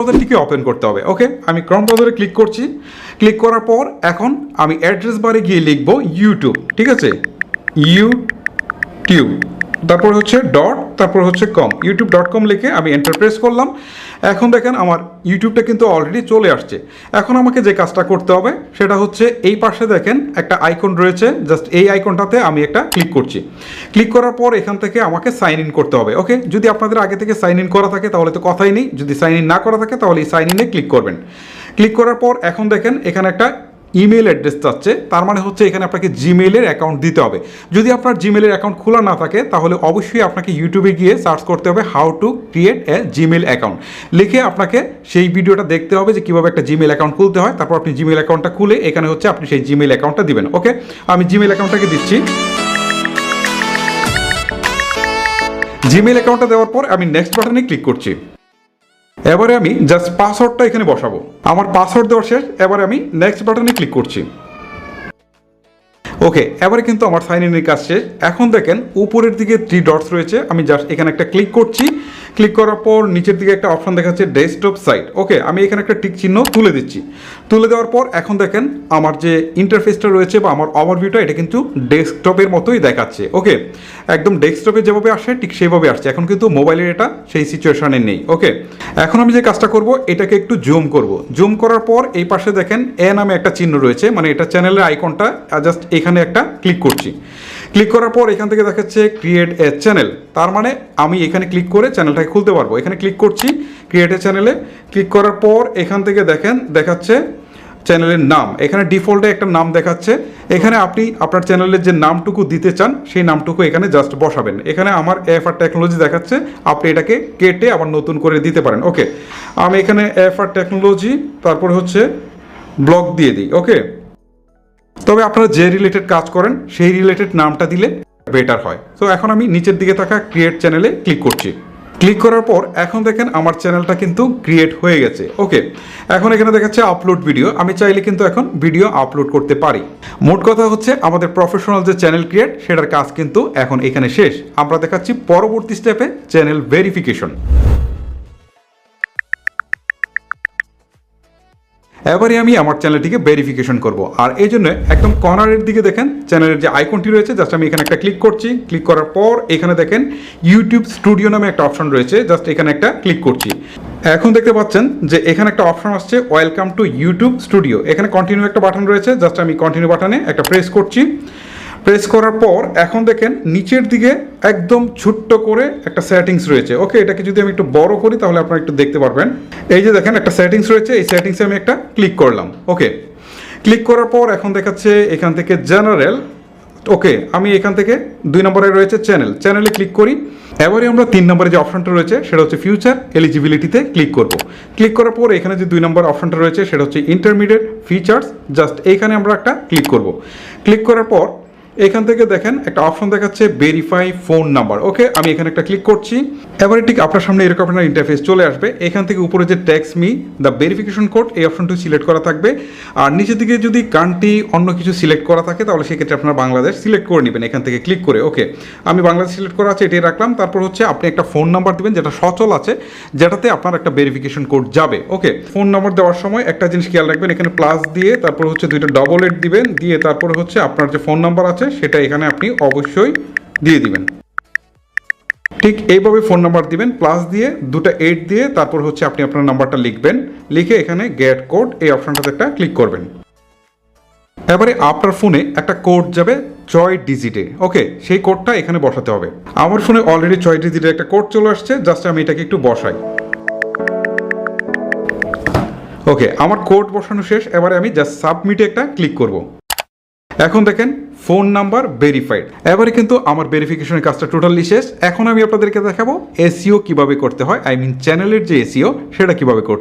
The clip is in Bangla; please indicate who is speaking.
Speaker 1: ব্রাউজারটিকে ওপেন করতে হবে ওকে আমি ক্রম ব্রাউজারে ক্লিক করছি ক্লিক করার পর এখন আমি অ্যাড্রেস বারে গিয়ে লিখব ইউটিউব ঠিক আছে? ইউটিউব তারপর হচ্ছে ডট তারপর হচ্ছে কম ইউটিউব ডট কম লিখে আমি এন্টার প্রেস করলাম। এখন দেখেন আমার ইউটিউবটা কিন্তু অলরেডি চলে আসছে। এখন আমাকে যে কাজটা করতে হবে, সেটা হচ্ছে এই পাশে দেখেন একটা আইকন রয়েছে। জাস্ট এই আইকনটাতে আমি একটা ক্লিক করছি। ক্লিক করার পর এখান থেকে আমাকে সাইন ইন করতে হবে ওকে যদি আপনাদের আগে থেকে সাইন ইন করা থাকে, তাহলে তো কথাই নেই। যদি সাইন ইন না করা থাকে, তাহলে এই সাইন ইনে ক্লিক করবেন। ক্লিক করার পর এখন দেখেন এখানে একটা ইমেল অ্যাড্রেস চাচ্ছে, তার মানে হচ্ছে এখানে আপনাকে জিমেলের অ্যাকাউন্ট দিতে হবে। যদি আপনার জিমেলের অ্যাকাউন্ট খোলা না থাকে, তাহলে অবশ্যই আপনাকে ইউটিউবে গিয়ে সার্চ করতে হবে how to create a Gmail account লিখে আপনাকে সেই ভিডিওটা দেখতে হবে যে কীভাবে একটা জিমেল অ্যাকাউন্ট খুলতে হয়, তারপর আপনি জিমেল অ্যাকাউন্টটা খুলে এখানে হচ্ছে আপনি সেই জিমেল অ্যাকাউন্টটা দিবেন। ওকে আমি জিমেল অ্যাকাউন্টটাকে দিচ্ছি। জিমেল অ্যাকাউন্টটা দেওয়ার পর আমি নেক্সট বাটনে ক্লিক করছি। এবারে আমি জাস্ট পাসওয়ার্ডটা এখানে বসাবো। আমার পাসওয়ার্ড দেওয়া শেষ, এবারে আমি নেক্সট বাটনে ক্লিক করছি। ওকে এবারে কিন্তু আমার সাইন ইনের কাজ শেষ। এখন দেখেন, উপরের দিকে থ্রি ডটস রয়েছে। আমি জাস্ট এখানে একটা ক্লিক করছি। ক্লিক করার পর নিচের দিকে একটা অপশন দেখাচ্ছে ডেস্কটপ সাইট ওকে আমি এখানে একটা টিক চিহ্ন তুলে দিচ্ছি। তুলে দেওয়ার পর এখন দেখেন, আমার যে ইন্টারফেসটা রয়েছে বা আমার ওভারভিউটা এটা কিন্তু ডেস্কটপের মতোই দেখাচ্ছে। ওকে একদম ডেস্কটপে যেভাবে আসে, ঠিক সেইভাবে আসছে। এখন কিন্তু মোবাইলের এটা সেই সিচুয়েশনে নেই। ওকে এখন আমি যে কাজটা করব, এটাকে একটু জুম করব। জুম করার পর এই পাশে দেখেন এ নামে একটা চিহ্ন রয়েছে। মানে এটা চ্যানেলের আইকনটা জাস্ট এখানে একটা ক্লিক করছি। ক্লিক করার পর এখান থেকে দেখাচ্ছে ক্রিয়েট এ চ্যানেল তার মানে আমি এখানে ক্লিক করে চ্যানেলটাকে খুলতে পারব। এখানে ক্লিক করছি ক্রিয়েট এ। চ্যানেলে ক্লিক করার পর এখান থেকে দেখেন, দেখাচ্ছে চ্যানেলের নাম। এখানে ডিফল্টে একটা নাম দেখাচ্ছে। এখানে আপনি আপনার চ্যানেলের যে নামটুকু দিতে চান, সেই নামটুকু এখানে জাস্ট বসাবেন। এখানে আমার এফ আর টেকনোলজি দেখাচ্ছে, আপনি এটাকে কেটে আবার নতুন করে দিতে পারেন। ওকে আমি এখানে এফ আর টেকনোলজি তারপর হচ্ছে ব্লগ দিয়ে দিই। ওকে তবে আপনারা যে রিলেটেড কাজ করেন, সেই রিলেটেড নামটা দিলে বেটার হয়। তো এখন আমি নিচের দিকে থাকা ক্রিয়েট চ্যানেলে ক্লিক করছি। ক্লিক করার পর এখন দেখেন আমার চ্যানেলটা কিন্তু ক্রিয়েট হয়ে গেছে। ওকে এখন এখানে দেখাচ্ছে আপলোড ভিডিও আমি চাইলে কিন্তু এখন ভিডিও আপলোড করতে পারি। মোট কথা হচ্ছে, আমাদের প্রফেশনাল যে চ্যানেল ক্রিয়েট সেটার কাজ কিন্তু এখন এখানে শেষ। আমরা দেখাচ্ছি পরবর্তী স্টেপে চ্যানেল ভেরিফিকেশন এবারে আমি আমার চ্যানেলটিকে ভেরিফিকেশন করব। আর এই জন্য একদম কর্নারের দিকে দেখেন চ্যানেলের যে আইকনটি রয়েছে জাস্ট আমি এখানে একটা ক্লিক করছি। ক্লিক করার পর এখানে দেখেন ইউটিউব স্টুডিও নামে একটা অপশন রয়েছে জাস্ট এখানে একটা ক্লিক করছি। এখন দেখতে পাচ্ছেন যে এখানে একটা অপশন আসছে ওয়েলকাম টু ইউটিউব স্টুডিও এখানে কন্টিনিউ একটা বাটন রয়েছে জাস্ট আমি কন্টিনিউ বাটনে একটা প্রেস করছি। প্রেস করার পর এখন দেখেন নিচের দিকে একদম ছোট্ট করে একটা সেটিংস রয়েছে। ওকে এটাকে যদি আমি একটু বড় করি তাহলে আপনারা একটু দেখতে পারবেন। এই যে দেখেন একটা সেটিংস রয়েছে, এই সেটিংসে আমি একটা ক্লিক করলাম। ওকে ক্লিক করার পর এখন দেখাচ্ছে এখান থেকে জেনারেল ওকে আমি এখান থেকে দুই নম্বরে রয়েছে চ্যানেল চ্যানেলে ক্লিক করি। এবারে আমরা তিন নম্বরে যে অপশনটা রয়েছে, সেটা হচ্ছে ফিউচার এলিজিবিলিটিতে ক্লিক করব। ক্লিক করার পর এখানে যে দুই নম্বর অপশনটা রয়েছে, সেটা হচ্ছে ইন্টারমিডিয়েট ফিচার্স জাস্ট এইখানে আমরা একটা ক্লিক করব। ক্লিক করার পর এখান থেকে দেখেন একটা অপশন দেখাচ্ছে ভেরিফাই ফোন নাম্বার ওকে আমি এখানে একটা ক্লিক করছি। এবারে ঠিক আপনার সামনে এরকম আপনার ইন্টারফেস চলে আসবে। এখান থেকে উপরে যে text me the verification code এই অপশনটি সিলেক্ট করা থাকবে। আর নিচের দিকে যদি কান্ট্রি অন্য কিছু সিলেক্ট করা থাকে, তাহলে সেক্ষেত্রে আপনার বাংলাদেশ সিলেক্ট করে নেবেন এখান থেকে ক্লিক করে। ওকে আমি বাংলাদেশ সিলেক্ট করা আছে, এটাই রাখলাম। তারপর হচ্ছে আপনি একটা ফোন নাম্বার দেবেন, যেটা সচল আছে, যেটাতে আপনার একটা ভেরিফিকেশন কোড যাবে। ওকে ফোন নাম্বার দেওয়ার সময় একটা জিনিস খেয়াল রাখবেন, এখানে প্লাস দিয়ে তারপর হচ্ছে দুইটা ডবল এইট দিবেন। দিয়ে তারপর হচ্ছে আপনার যে ফোন নাম্বার আছে সেটা এখানে আপনি অবশ্যই দিয়ে দিবেন। ঠিক এইভাবে ফোন নাম্বার দিবেন প্লাস দিয়ে দুটো এইট দিয়ে তারপর হচ্ছে আপনি আপনার নাম্বারটা লিখবেন, লিখে এখানে গেট কোড এই অপশনটাতে একটা ক্লিক করবেন। এবারে আপনার ফোনে একটা কোড যাবে ছয় ডিজিটে ওকে সেই কোডটা এখানে বসাতে হবে। আমার ফোনে অলরেডি ছয় ডিজিটের একটা কোড চলে আসছে জাস্ট আমি এটাকে একটু বসাই। ওকে আমার কোড বসানো শেষ, এবারে আমি জাস্ট সাবমিটে একটা ক্লিক করব। এখন দেখেন ফোন নাম্বার ভেরিফাইড এবারে কিন্তু আমার ভেরিফিকেশনের কাজটা টোটালি শেষ। এখন আমি আপনাদেরকে দেখাবো এসিও কীভাবে করতে হয় আই মিন চ্যানেলের যে এসিও সেটা কীভাবে করতে